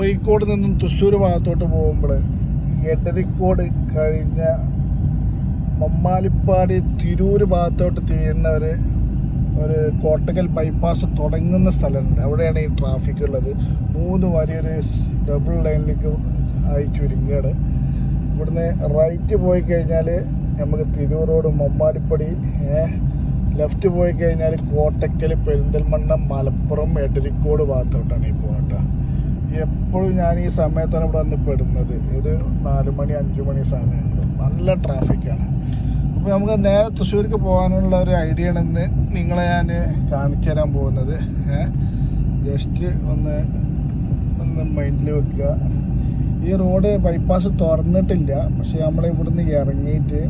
കോഴിക്കോട് നിന്നും തൃശ്ശൂർ ഭാഗത്തോട്ട് പോകുമ്പോൾ എടരിക്കോട് കഴിഞ്ഞ മമ്മാലിപ്പാടി തിരൂർ ഭാഗത്തോട്ട് തിരിയുന്ന ഒരു ഒരു കോട്ടക്കൽ ബൈപ്പാസ് തുടങ്ങുന്ന സ്ഥലമുണ്ട്. അവിടെയാണ് ഈ ട്രാഫിക് ഉള്ളത്. മൂന്ന് വലിയൊരു ഡബിൾ ലൈനിലേക്ക് ആയി ചുരുങ്ങുകയാണ് ഇവിടുന്ന് റൈറ്റ് പോയി കഴിഞ്ഞാൽ നമുക്ക് തിരൂർ റോഡ് മമ്മാലിപ്പടി ലെഫ്റ്റ് പോയി കഴിഞ്ഞാൽ കോട്ടക്കൽ പെരിന്തൽമണ്ണ മലപ്പുറം എടരിക്കോട് ഭാഗത്തോട്ടാണ് ഈ പോകുന്നത് എപ്പോഴും ഞാൻ ഈ സമയത്താണ് ഇവിടെ വന്ന് പെടുന്നത്. ഒരു നാല് മണി അഞ്ച് മണി സമയമുണ്ട്. നല്ല ട്രാഫിക്കാണ് അപ്പോൾ നമുക്ക് നേരെ തൃശ്ശൂർക്ക് പോകാനുള്ള ഒരു ഐഡിയ ആണ് ഇന്ന് നിങ്ങളെ ഞാൻ കാണിച്ചു തരാൻ പോകുന്നത്. ജസ്റ്റ് ഒന്ന് ഒന്ന് മൈൻഡിൽ വെക്കുക. ഈ റോഡ് ബൈപ്പാസ് തുറന്നിട്ടില്ല. പക്ഷെ നമ്മൾ ഇവിടുന്ന് ഇറങ്ങിയിട്ട്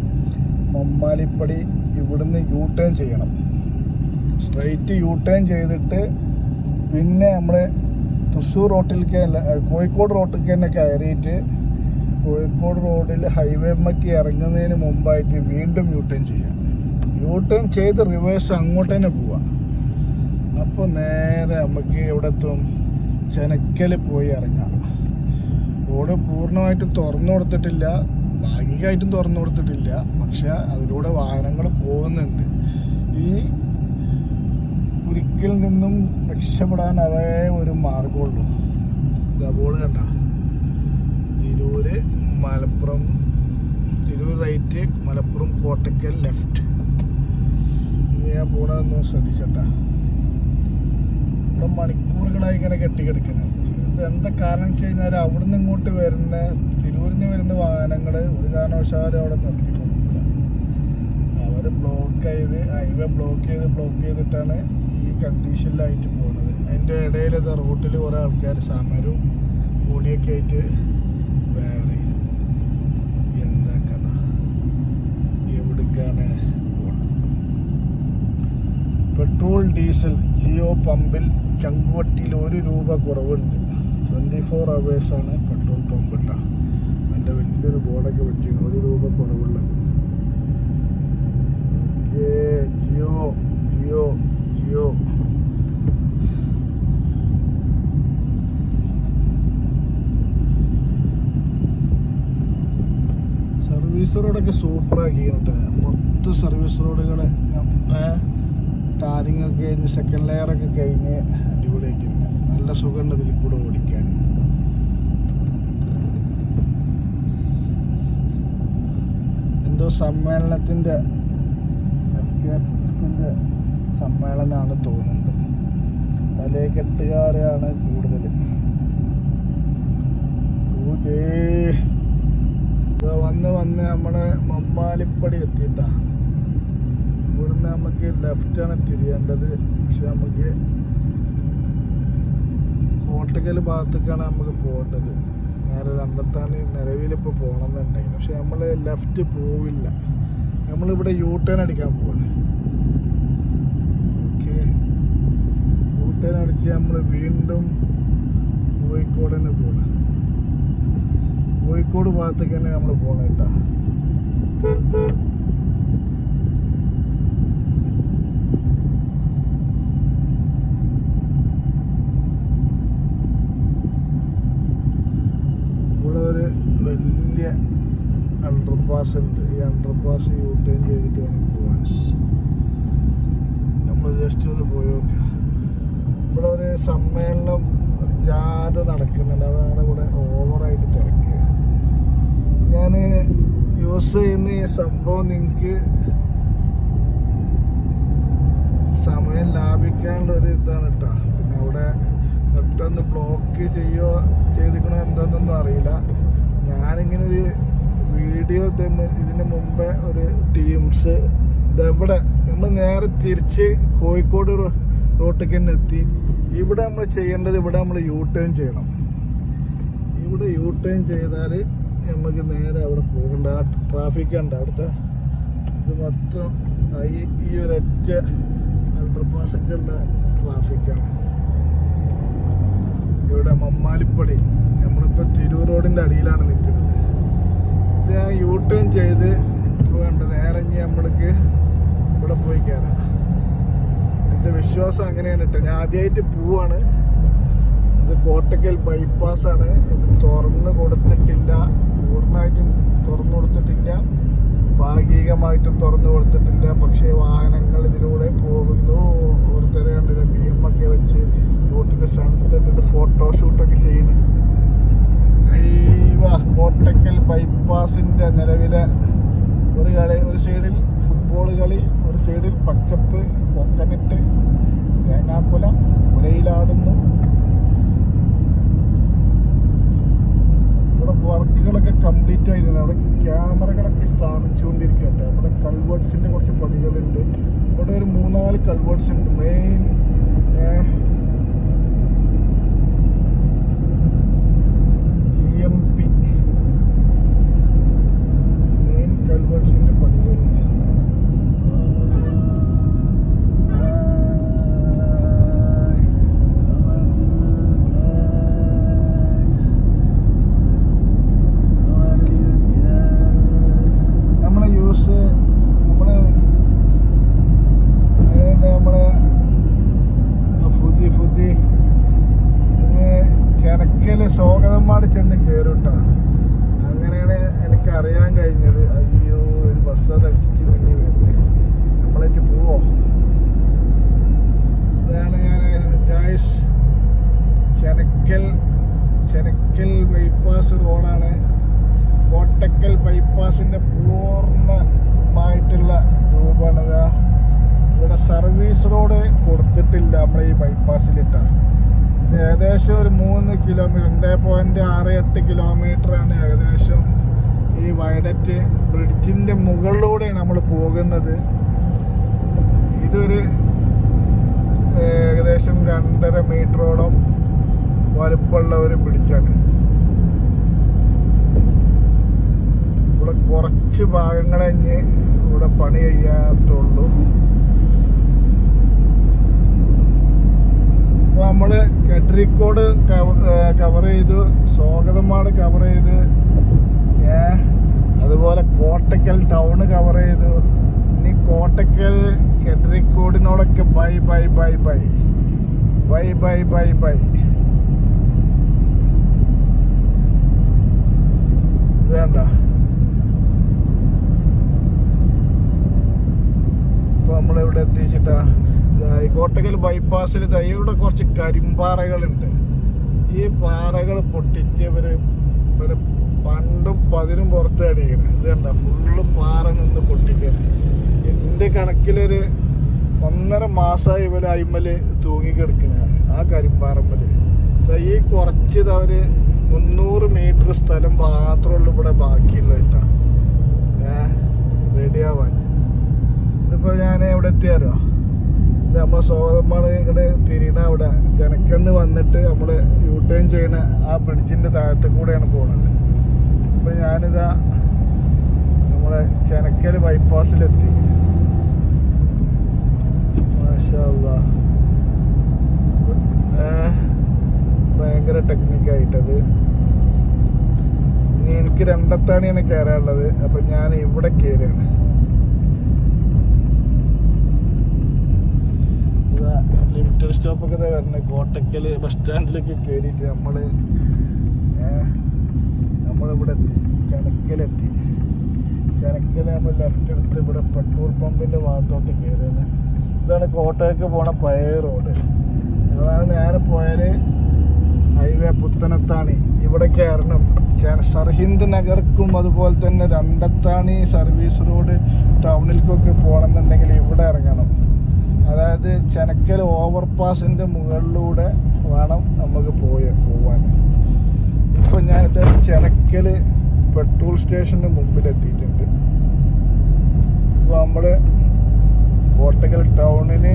മമ്മാലിപ്പടി ഇവിടുന്ന് യൂ ടേൺ ചെയ്യണം. സ്ട്രൈറ്റ് യൂ ടേൺ ചെയ്തിട്ട് പിന്നെ നമ്മൾ തൃശ്ശൂർ റോട്ടിലേക്ക് കോഴിക്കോട് റോട്ടിലേക്ക് തന്നെ കയറിയിട്ട് കോഴിക്കോട് റോഡിൽ ഹൈവേ ഹൈവേമ്മക്ക് ഇറങ്ങുന്നതിന് മുമ്പായിട്ട് വീണ്ടും യൂ ടേൺ ചെയ്യാം. യൂ ടേൺ ചെയ്ത് റിവേഴ്സ് അങ്ങോട്ട് തന്നെ പോവാം. അപ്പോൾ നേരെ നമുക്ക് എവിടെ എത്തും ചെനക്കൽ പോയി ഇറങ്ങാം. റോഡ് പൂർണമായിട്ട് തുറന്നു കൊടുത്തിട്ടില്ല. ഭാഗികമായിട്ടും തുറന്നു കൊടുത്തിട്ടില്ല. പക്ഷെ അതിലൂടെ വാഹനങ്ങൾ പോകുന്നുണ്ട്. ഈ കുരിക്കിൽ നിന്നും രക്ഷപ്പെടാൻ അതേ ഒരു മാർഗമുള്ളൂ ഗബോൾ കണ്ട. തിരൂര് മലപ്പുറം തിരൂർ റൈറ്റ് മലപ്പുറം കോട്ടക്കൽ ലെഫ്റ്റ് ഞാൻ പോണതെന്ന് ശ്രദ്ധിച്ചട്ട. ഇവിടെ മണിക്കൂറുകളായി ഇങ്ങനെ കെട്ടിക്കിടക്കുന്നത് ഇപ്പം എന്താ കാരണം വെച്ച് കഴിഞ്ഞാൽ അവിടുന്ന് ഇങ്ങോട്ട് വരുന്ന തിരൂരിൽ നിന്ന് വരുന്ന വാഹനങ്ങൾ ഒരു കാരണവശാലും അവിടെ നിർത്തി കൊടുക്കില്ല അവർ ബ്ലോക്ക് ചെയ്ത് ഹൈവേ ബ്ലോക്ക് ചെയ്ത് ബ്ലോക്ക് ചെയ്തിട്ടാണ് കണ്ടീഷനിലായിട്ട് പോകുന്നത് അതിന്റെ ഇടയിൽ ഇത് റോട്ടിൽ കുറേ ആൾക്കാർ സമരവും കൂടിയൊക്കെ ആയിട്ട് വേറെ. എന്താ കഥ? എവിടേക്കാണ് പെട്രോൾ ഡീസൽ ജിയോ പമ്പിൽ ചങ്കുവട്ടിയിൽ ഒരു രൂപ കുറവുണ്ട്. ട്വന്റി ഫോർ അവേഴ്സാണ് പെട്രോൾ പമ്പ് കേട്ടോ എന്റെ വലിയൊരു ബോർഡൊക്കെ വെച്ചിരുന്നു ഒരു രൂപ കുറവുള്ളത്. ജിയോ ജിയോ ജിയോ. സർവീസ് റോഡൊക്കെ സൂപ്പറാക്കിയിട്ട് മൊത്തം സർവീസ് റോഡുകൾ ടാറിങ് ഒക്കെ കഴിഞ്ഞ് സെക്കൻഡ് ലെയർ ഒക്കെ കഴിഞ്ഞ് അടിപൊളിയാക്കിയിട്ടുണ്ട്. നല്ല സുഖമുണ്ട് ഇതിൽ കൂടെ ഓടിക്കാൻ. എന്തോ സമ്മേളനത്തിന്റെ എസ് കെ എസ് എസിന്റെ സമ്മേളനമാണ് തോന്നുന്നത് തലേക്കെട്ടുകാരെയാണ് കൂടുതൽ ഊജേ. വന്ന് വന്ന് നമ്മുടെ മമ്മാലിപ്പടി എത്തിയിട്ടാ. ഇവിടുന്ന് നമുക്ക് ലെഫ്റ്റാണ് തിരിയേണ്ടത്. പക്ഷെ നമുക്ക് കോട്ടക്കൽ ഭാഗത്തേക്കാണ് നമുക്ക് പോകേണ്ടത്. നേരെ രണ്ടത്താണ് നിലവിലിപ്പോൾ പോകണമെന്നുണ്ടെങ്കിൽ. പക്ഷെ നമ്മൾ ലെഫ്റ്റ് പോവില്ല. നമ്മളിവിടെ യൂ ടേൺ അടിക്കാൻ പോകണം ഓക്കെ യൂ ടേൺ അടിച്ച് നമ്മൾ വീണ്ടും കോഴിക്കോട് തന്നെ പോകണം കോഴിക്കോട് ഭാഗത്തേക്ക് തന്നെ നമ്മൾ പോകണം കേട്ടോ ഇവിടെ ഒരു വലിയ അണ്ടർപാസ് ഉണ്ട്. ഈ അണ്ടർപാസ് യൂ ടേൺ ചെയ്തിട്ട് വേണം പോവാൻ. നമ്മൾ ജസ്റ്റ് ഒന്ന് പോയി ഇവിടെ ഒരു സമ്മേളനം ജാഥ നടക്കുന്നുണ്ട് അതാണ് ഇവിടെ ഓവറായിട്ട് തിരക്ക് ഞാൻ യൂസ് ചെയ്യുന്ന ഈ സംഭവം നിങ്ങൾക്ക് സമയം ലാഭിക്കാനുള്ള ഒരു ഇതാണ് പിന്നെ അവിടെ പെട്ടെന്ന് ബ്ലോക്ക് ചെയ്യോ ചെയ്തിക്കണോ എന്താണെന്നൊന്നും അറിയില്ല. ഞാനിങ്ങനെ ഒരു വീഡിയോ ഇതിന് മുമ്പേ ഒരു ടീംസ് ഇതെവിടെ നമ്മൾ നേരെ തിരിച്ച് കോഴിക്കോട് റോട്ടിലേക്ക് തന്നെ എത്തി. ഇവിടെ നമ്മൾ ചെയ്യേണ്ടത് ഇവിടെ നമ്മൾ യൂ ടേൺ ചെയ്യണം. ഇവിടെ യൂ ടേൺ ചെയ്താൽ നമുക്ക് നേരെ അവിടെ പോകണ്ട. ആ ട്രാഫിക് ഉണ്ട് അവിടുത്തെ ഇത് മൊത്തം ഈ ഈ ഒരൊറ്റ അണ്ടർപാസൊക്കെ ഉള്ള ട്രാഫിക്കാണ് ഇവിടെ മമ്മാലിപ്പടി. നമ്മളിപ്പോൾ തിരൂർ റോഡിന്റെ അടിയിലാണ് നിൽക്കുന്നത്. ഇത് ഞാൻ യൂ ടേൺ ചെയ്ത് ഇപ്പോൾ കണ്ട് നേരെ ഇനി നമ്മൾക്ക് ഇവിടെ പോയി കയറാം. എന്റെ വിശ്വാസം അങ്ങനെയാണ് കേട്ടോ. ഞാൻ ആദ്യമായിട്ട് പോവാണ്. ഇത് കോട്ടക്കൽ ആണ്. ഇത് തുറന്നു കൊടുത്തിട്ടില്ല. പൂർണമായിട്ടും തുറന്നു കൊടുത്തിട്ടില്ല ഭാഗികമായിട്ടും തുറന്നു കൊടുത്തിട്ടില്ല പക്ഷേ വാഹനങ്ങൾ ഇതിലൂടെ പോകുന്നു ഓരോരുത്തരെ കണ്ടില്ല ബി എം ഒക്കെ വെച്ച് റോട്ടിന്റെ സ്ഥലത്തിട്ട് ഫോട്ടോഷൂട്ടൊക്കെ ചെയ്യുന്നു അയ്യവാ, കോട്ടക്കൽ ബൈപ്പാസിന്റെ നിലവിലെ ഒരു കളി ഒരു സൈഡിൽ ഫുട്ബോൾ കളി ഒരു സൈഡിൽ പച്ചപ്പ് കൊക്കനിട്ട് തേങ്ങാക്കുല മുലയിലാടുന്നു ഇവിടെ വർക്കുകളൊക്കെ കംപ്ലീറ്റ് ആയിരുന്നു അവിടെ ക്യാമറകളൊക്കെ സ്ഥാപിച്ചുകൊണ്ടിരിക്കട്ടെ അവിടെ കൾവേർട്സിന്റെ കുറച്ച് പണികളുണ്ട്. ഇവിടെ ഒരു മൂന്നാൽ കൾവേർട്സ് ഉണ്ട്. മെയിൻ ചെനക്കൽ ശോകതമ്പാട് ചെന്ന് കയറിട്ട അങ്ങനെയാണ് എനിക്ക് അറിയാൻ കഴിഞ്ഞത്. അയ്യോ ഒരു ബസ് തടിച്ചു വേണ്ടി വരുന്നത് നമ്മളേക്ക് പോവോ? അതാണ് ഞാൻ ഗായ്സ് ചെനക്കൽ ചെനക്കൽ ബൈപ്പാസ് റോഡാണ് കോട്ടക്കൽ ബൈപ്പാസിന്റെ പൂർണമായിട്ടുള്ള രൂപമാണ്. ഇവിടെ സർവീസ് റോഡ് കൊടുത്തിട്ടില്ല നമ്മുടെ ഈ ബൈപ്പാസിലിട്ട ഏകദേശം ഒരു മൂന്ന് കിലോമീറ്റർ രണ്ടേ പോയിന്റ് ആറ് എട്ട് കിലോമീറ്റർ ആണ് ഏകദേശം ഈ വയഡറ്റ് ബ്രിഡ്ജിന്റെ മുകളിലൂടെയാണ് നമ്മൾ പോകുന്നത്. ഇതൊരു ഏകദേശം രണ്ടര മീറ്ററോളം വലുപ്പമുള്ള ഒരു ബ്രിഡ്ജാണ് ഇവിടെ കുറച്ച് ഭാഗങ്ങളെ കഴിഞ്ഞ് ഇവിടെ പണി ചെയ്യാത്തുള്ളൂ. നമ്മൾ കെട്രിക്കോട് കവർ ചെയ്തു സ്വാഗതമാട് കവർ ചെയ്ത്. അതുപോലെ കോട്ടക്കൽ ടൗണ് കവർ ചെയ്തു. ഇനി Kottakkal കെട്രിക്കോടിനോടൊക്കെ bye bye bye bye bye bye bye bye വേണ്ട ഇപ്പൊ നമ്മളിവിടെ എത്തിച്ചിട്ടാ ദാ ഈ കോട്ടക്കൽ ബൈപ്പാസിൽ ഇവിടെ കുറച്ച് കരിമ്പാറകളുണ്ട്. ഈ പാറകൾ പൊട്ടിച്ച് ഇവർ ഇവർ പണ്ടും പതിനും പുറത്ത് അടിക്കണം ഇത് കണ്ട ഫുള്ള് പാറ നിന്ന് പൊട്ടിക്കണം. എന്റെ കണക്കിലൊരു ഒന്നര മാസമായി ഇവർ അയിമൽ തൂങ്ങിക്കിടക്കുന്നതാണ് ആ കരിമ്പാറമ്മൽ. ഈ കുറച്ച് അവർ മുന്നൂറ് മീറ്റർ സ്ഥലം മാത്രമുള്ളൂ ഇവിടെ ബാക്കിയുള്ള കേട്ടാ. ഏഹ് റെഡിയാവാൻ ഇതിപ്പോ ഞാൻ എവിടെ എത്തിയാലോ ഇത് നമ്മളെ തിരിയണ അവിടെ ചെനക്കന്ന് വന്നിട്ട് നമ്മൾ യൂ ടേൺ ചെയ്യുന്ന ആ ബ്രിഡ്ജിന്റെ താഴത്ത് കൂടെയാണ് പോകുന്നത് അപ്പം ഞാനിതാ നമ്മളെ ചെനക്കൽ ബൈപ്പാസിലെത്തി ഭയങ്കര ടെക്നിക്കായിട്ടത് ഇനി എനിക്ക് രണ്ടത്താണിയാണ് കയറാനുള്ളത് അപ്പം ഞാൻ ഇവിടെ കയറിയാണ് ലിമിറ്റഡ് സ്റ്റോപ്പ് ഒക്കെ വരുന്നത് കോട്ടക്കൽ ബസ് സ്റ്റാൻഡിലേക്ക് കയറിയിട്ട് നമ്മൾ നമ്മളിവിടെ എത്തി. ചെനക്കലെത്തി. ചെനക്കൽ നമ്മൾ ലെഫ്റ്റ് എടുത്ത് ഇവിടെ പെട്രോൾ പമ്പിന്റെ ഭാഗത്തോട്ട് കയറിയത് ഇതാണ് കോട്ടയ്ക്ക് പോണ പഴയ റോഡ് അതാണ് നേരെ പോയാൽ ഹൈവേ പുത്തനത്താണി. ഇവിടെ കയറണം സർഹിന്ദ് നഗർക്കും അതുപോലെ തന്നെ രണ്ടത്താണി സർവീസ് റോഡ് ടൗണിലേക്കൊക്കെ പോകണമെന്നുണ്ടെങ്കിൽ ഇവിടെ ഇറങ്ങണം അതായത് ഓവർ ഓവർപാസിന്റെ മുകളിലൂടെ വേണം നമുക്ക് പോയി പോവാൻ. ഇപ്പൊ ഞാനിത് ചെനക്കൽ പെട്രോൾ സ്റ്റേഷന്റെ മുമ്പിൽ എത്തിയിട്ടുണ്ട് ഇപ്പൊ നമ്മൾ കോട്ടക്കൽ ടൗണിന്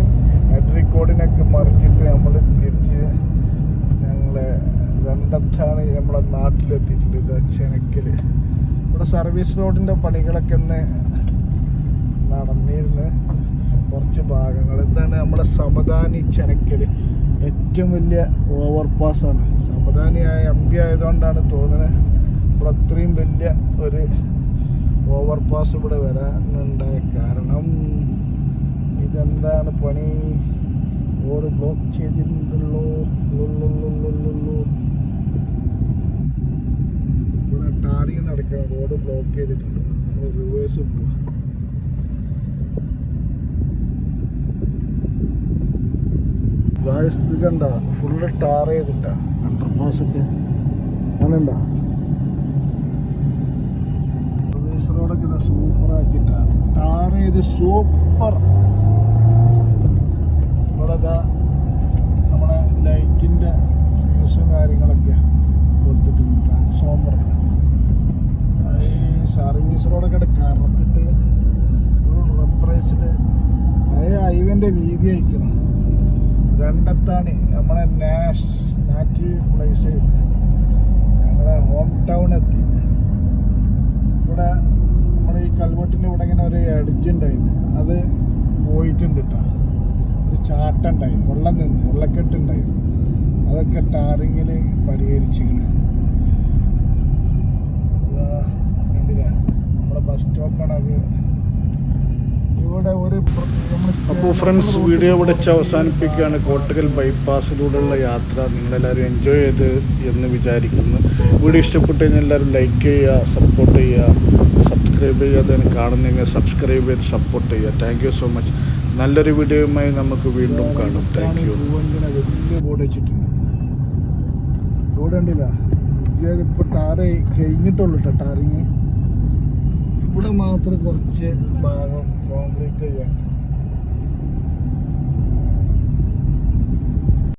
എഡ്രിക്കോടിനൊക്കെ മറിച്ചിട്ട് നമ്മൾ തിരിച്ച് ഞങ്ങൾ രണ്ടത്താണ് നമ്മളെ നാട്ടിലെത്തിയിട്ടുണ്ട് ഇത് ചെനക്കൽ ഇവിടെ സർവീസ് റോഡിന്റെ പണികളൊക്കെ ഒന്ന് നടന്നിരുന്ന്. കുറച്ച് ഭാഗങ്ങൾ. എന്താണ് നമ്മളെ സമദാനി ചെനക്കൽ. ഏറ്റവും വലിയ ഓവർ ആണ് സമദാനിയായ എം പി ആയതുകൊണ്ടാണ് തോന്നുന്നത് ഇവിടെ അത്രയും വലിയ ഒരു ഓവർപാസ് ഇവിടെ വരാനുണ്ടായ കാരണം ഇതെന്താണ് പണി? റോഡ് ബ്ലോക്ക് ചെയ്തിട്ടുണ്ടല്ലോ. ഇവിടെ ടാറിങ് നടക്കണം റോഡ് ബ്ലോക്ക് ചെയ്തിട്ടുണ്ട്. നമ്മൾ റിവേഴ്സ് പോവാ. ഗായ്സ് ഇത് കണ്ട? ഫുള്ള് ടാർ ചെയ്തിട്ട. അണ്ടർപാസൊക്കെ അങ്ങനെന്താ? റോഡൊക്കെ ഇതാ സൂപ്പർ ആക്കിട്ട ടാർ ചെയ്ത് സൂപ്പർ ഇവിടെ നമ്മുടെ ലൈറ്റിന്റെ ഫ്യൂസും കാര്യങ്ങളൊക്കെ കൊടുത്തിട്ടുണ്ട്. ട്രാൻസ്ഫോമർ സർവീസ് റോഡൊക്കെ കറത്തിട്ട് റബ്ബറൈസ്ഡ് പഴയ ഹൈവേന്റെ വീതി അയക്കണം രണ്ടത്താണ് നമ്മളെ നാഷ് നാറ്റീവ് പ്ലേസ് ഞങ്ങളെ ഹോം ടൗൺ എത്തി. ഇവിടെ നമ്മുടെ ഈ കൽവട്ടിന്റെ ഇവിടെ ഇങ്ങനെ ഒരു എഡ്ജ് ഉണ്ടായിരുന്നു. അത് പോയിട്ടുണ്ട് കേട്ടോ ഒരു ചാട്ടുണ്ടായിരുന്നു വെള്ളം നിന്ന് വെള്ളക്കെട്ടുണ്ടായിരുന്നു അതൊക്കെ ടാറിങ്ങിൽ പരിഹരിച്ചിങ്ങനെ. കണ്ടില്ലേ? നമ്മുടെ ബസ് സ്റ്റോപ്പാണ് അത്. അപ്പോൾ ഫ്രണ്ട്സ് വീഡിയോ ഇവിടെ വെച്ച് അവസാനിപ്പിക്കുകയാണ് കോട്ടകൽ ബൈപ്പാസിലൂടെയുള്ള യാത്ര നിങ്ങളെല്ലാവരും എൻജോയ് ചെയ്ത് എന്ന് വിചാരിക്കുന്നു. വീഡിയോ ഇഷ്ടപ്പെട്ടു കഴിഞ്ഞാൽ എല്ലാവരും ലൈക്ക് ചെയ്യുക സപ്പോർട്ട് ചെയ്യുക സബ്സ്ക്രൈബ് ചെയ്യാതെ കാണുന്നെങ്കിൽ സബ്സ്ക്രൈബ് ചെയ്ത് സപ്പോർട്ട് ചെയ്യുക. താങ്ക് യു സോ മച്ച് നല്ലൊരു വീഡിയോയുമായി നമുക്ക് വീണ്ടും കാണും. താങ്ക് യു കണ്ടില്ല? ഇപ്പോൾ ടാറ് കഴിഞ്ഞിട്ടുള്ളൂ കേട്ടോ ടാറിങ് ഇവിടെ മാത്രം കുറച്ച് ഭാഗം wrong link to you.